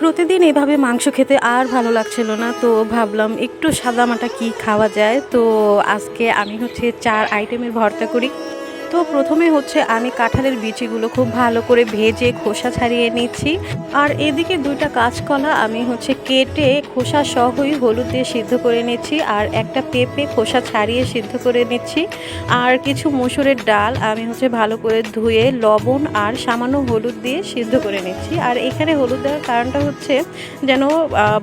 প্রতিদিন এভাবে মাংস খেতে আর ভালো লাগছিল না, তো ভাবলাম একটু সাদামাটা কি খাওয়া যায়? তো আজকে আমি হচ্ছে চার আইটেমের ভর্তা করি। তো প্রথমে হচ্ছে আমি কাঁঠালের বিচিগুলো খুব ভালো করে ভেজে খোসা ছাড়িয়ে নিচ্ছি। আর এদিকে দুইটা কাঁচকলা আমি হচ্ছে কেটে খোসা সহই হলুদ দিয়ে সিদ্ধ করে নিচ্ছি আর একটা পেঁপে খোসা ছাড়িয়ে সিদ্ধ করে নিচ্ছি। আর কিছু মসুরের ডাল আমি হচ্ছে ভালো করে ধুয়ে লবণ আর সামান্য হলুদ দিয়ে সিদ্ধ করে নিচ্ছি। আর এখানে হলুদ দেওয়ার কারণটা হচ্ছে যেন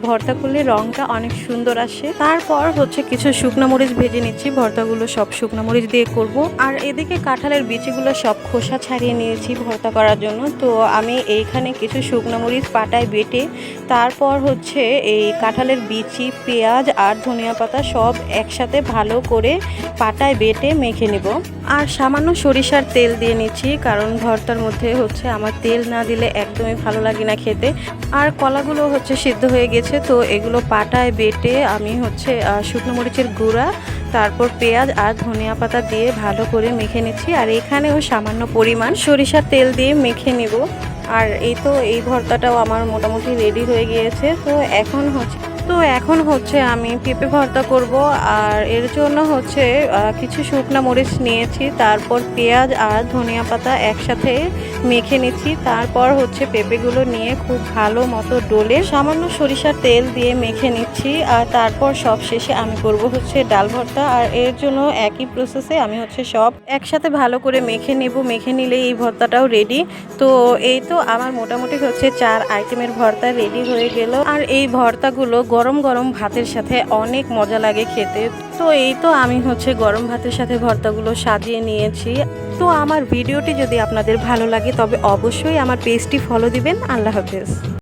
ভর্তা করলে রঙটা অনেক সুন্দর আসে। তারপর হচ্ছে কিছু শুকনো মরিচ ভেজে নিচ্ছি। ভর্তাগুলো সব শুকনো মরিচ দিয়ে করব। আর এদিকে কাঁঠালের বিচিগুলো সব খোসা ছাড়িয়ে নিয়েছি ভর্তা করার জন্য। তো আমি এইখানে কিছু শুকনো মরিচ পাটায় বেটে, তারপর হচ্ছে এই কাঁঠালের বিচি, পেঁয়াজ আর ধনিয়া পাতা সব একসাথে ভালো করে পাটায় বেটে মেখে নেব। আর সামান্য সরিষার তেল দিয়ে নিচ্ছি, কারণ ভর্তার মধ্যে হচ্ছে আমার তেল না দিলে একদমই ভালো লাগে না খেতে। আর কলাগুলো হচ্ছে সিদ্ধ হয়ে গেছে, তো এগুলো পাটায় বেটে আমি হচ্ছে শুকনো মরিচের গুঁড়া তারপর পেঁয়াজ আর ধনিয়া পাতা দিয়ে ভালো করে মেখে নিচ্ছি। আর এখানেও সামান্য পরিমাণ সরিষার তেল দিয়ে মেখে নিব। আর এই তো এই ভর্তাটাও আমার মোটামুটি রেডি হয়ে গিয়েছে। তো এখন হচ্ছে তো এখন হচ্ছে আমি পেঁপে ভর্তা করব, আর এর জন্য হচ্ছে কিছু শুকনো মরিচ নিয়েছি, তারপর পেঁয়াজ আর ধনিয়া পাতা একসাথে মেখে নিচ্ছি, তারপর হচ্ছে পেঁপেগুলো নিয়ে খুব ভালো মতো ডোলে সামান্য সরিষার তেল দিয়ে মেখে নিচ্ছি, আর তারপর সব শেষে আমি করব হচ্ছে ডাল ভর্তা, আর এর জন্য একই প্রসেসে আমি হচ্ছে সব একসাথে ভালো করে মেখে নেব, মেখে নিলে এই ভর্তাটাও রেডি তো এই তো আমার মোটামুটি হচ্ছে চার আইটেমের ভর্তা রেডি হয়ে গেল, আর এই ভর্তাগুলো গরম গরম ভাতের সাথে অনেক মজা লাগে খেতে। তো এই তো আমি হচ্ছে গরম ভাতের সাথে ভর্তাগুলো সাজিয়ে নিয়েছি। তো আমার ভিডিওটি যদি আপনাদের ভালো লাগে, তবে অবশ্যই আমার পেজটি ফলো দিবেন। আল্লাহ হাফেজ।